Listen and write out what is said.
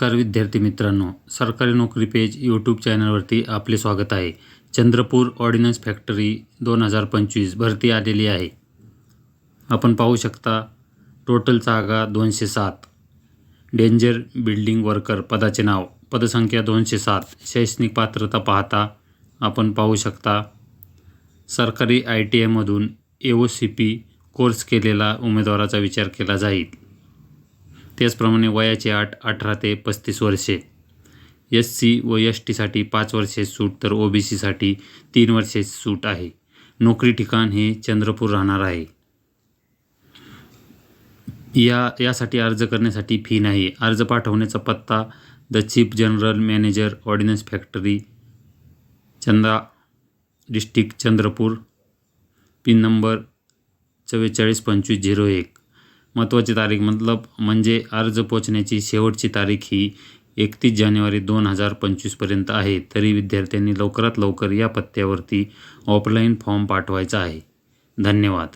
नमस्कार विद्यार्थी मित्रांनो सरकारी नोकरी पेज यूट्यूब चॅनलवरती आपले स्वागत आहे. चंद्रपूर ऑर्डिनन्स फॅक्टरी दोन हजार पंचवीस भरती आलेली आहे. आपण पाहू शकता टोटल जागा दोनशे सात. डेंजर बिल्डिंग वर्कर पदाचे नाव. पदसंख्या दोनशे सात. शैक्षणिक पात्रता पाहता आपण पाहू शकता सरकारी I T आयमधून A O C P course केलेला उमेदवाराचा विचार केला जाईल. त्याचप्रमाणे वयाची अट अठरा ते पस्तीस वर्षे. एस सी व एस टीसाठी पाच वर्षे सूट तर ओ बी सीसाठी तीन वर्षे सूट आहे. नोकरी ठिकाण हे चंद्रपूर राहणार आहे. या यासाठी अर्ज करण्यासाठी फी नाही. अर्ज पाठवण्याचा पत्ता the chief general manager ordnance factory Chanda district Chandrapur pin number चव्वेचाळीस पंचवीस झिरो एक. महत्त्वाची तारीख मतलब म्हणजे अर्ज पोचण्याची शेवटची तारीख ही एकतीस जानेवारी दोन हजार पंचवीसपर्यंत आहे. तरी विद्यार्थ्यांनी लवकरात लवकर या पत्त्यावरती ऑफलाईन फॉर्म पाठवायचा आहे. धन्यवाद.